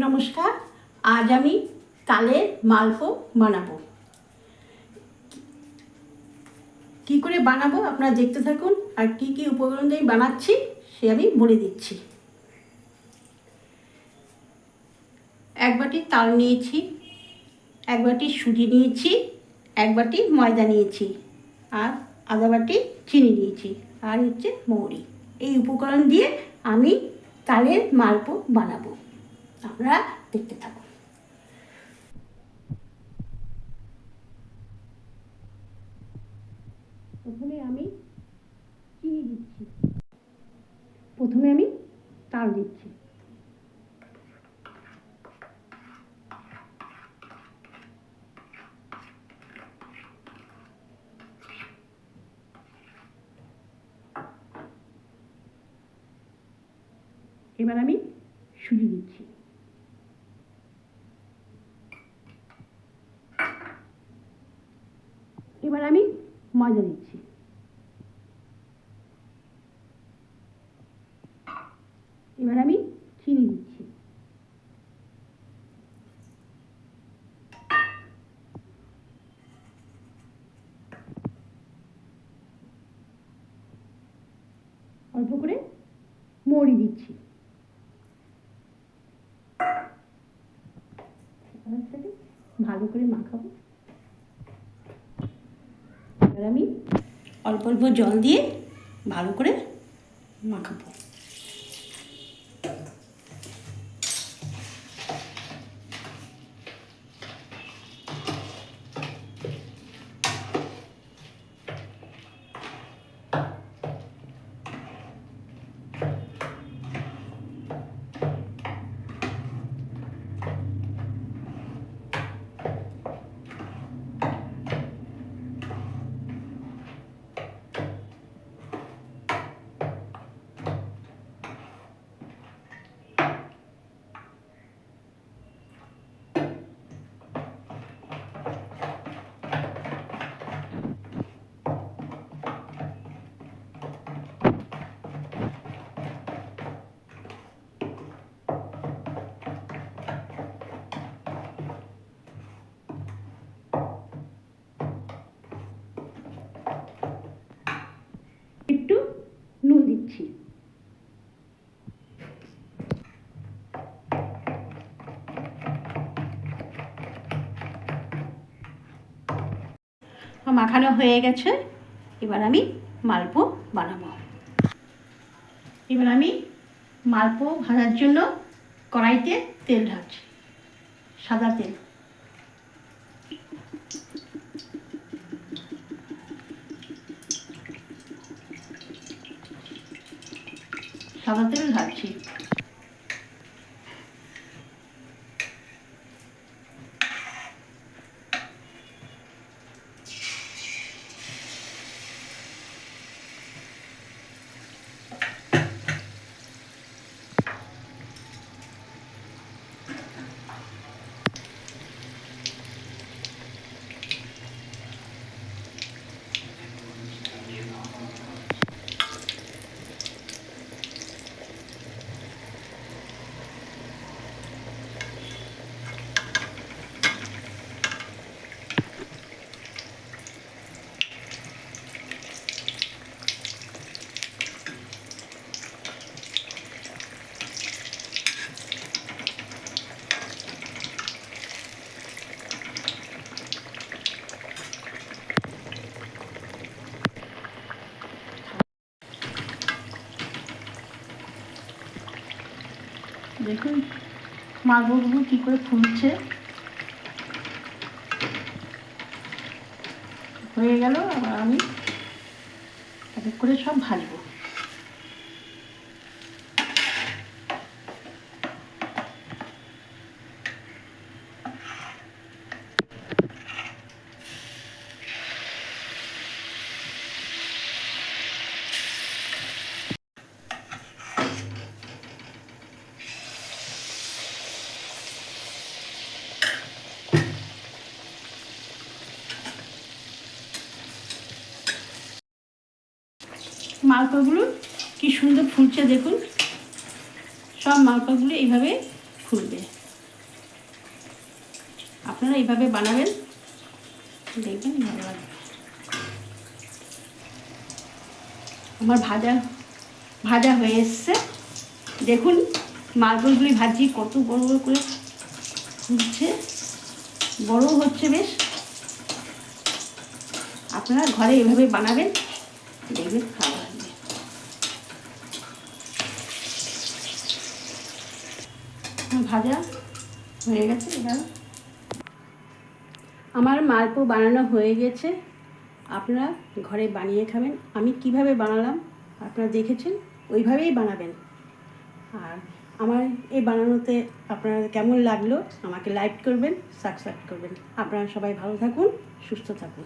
নমস্কার, আজ আমি তালের মালপো বানাবো। কি করে বানাবো আপনারা দেখতে থাকুন, আর কি কি উপকরণ দিয়ে বানাচ্ছি, সে আমি বলে দিচ্ছি। এক বাটি তাল নিয়েছি, এক বাটি সুজি নিয়েছি, এক বাটি ময়দা নিয়েছি, আর আধা বাটি চিনি নিয়েছি, আর হচ্ছে মৌরি। এই উপকরণ দিয়ে আমি তালের মালপো বানাবো। আপনারা দেখতে থাকুন প্রথমে আমি চিনি দিচ্ছি। প্রথমে আমি তাল দিচ্ছি। এবার আমি সুজি দিচ্ছি। এবার আমি ময়দা দিচ্ছি। এবার আমি চিনি দিচ্ছি। অল্প করে মৌরি দিচ্ছি। ভালো করে মাখাবো। আমি অল্প অল্প জল দিয়ে ভালো করে মাখাবো। মাখানো হয়ে গেছে। এবার আমি মালপো বানাবো। এবার আমি মালপো ভাজার জন্য কড়াইতে তেল ঢালছি, সাদা তেল। সাদা তেল ঢালছি। দেখুন মালভোগগুলো কী করে ফুলছে। হয়ে গেল আমি এক করে সব ভাজবো। মালপাগুলো কি সুন্দর ফুলছে দেখুন। সব মালপাগুলো এইভাবে ফুলবে। আপনারা এইভাবে বানাবেন। দেখবেন ভালো লাগবে। আমার ভাজা ভাজা হয়ে এসছে। দেখুন মালগুলি ভাজি কত বড় বড় করে ফুলছে। বড় হচ্ছে বেশ। আপনারা ঘরে এভাবে বানাবেন। দেখবেন ভালো লাগবে আমার ভাজা হয়ে গেছে এটা আমার মালপো বানানো হয়ে গেছে। আপনারা ঘরে বানিয়ে খাবেন। আমি কীভাবে বানালাম আপনারা দেখেছেন, ওইভাবেই বানাবেন। আর আমার এই বানানোতে আপনার কেমন লাগল আমাকে লাইক করবেন, সাবস্ক্রাইব করবেন। আপনারা সবাই ভালো থাকুন, সুস্থ থাকুন।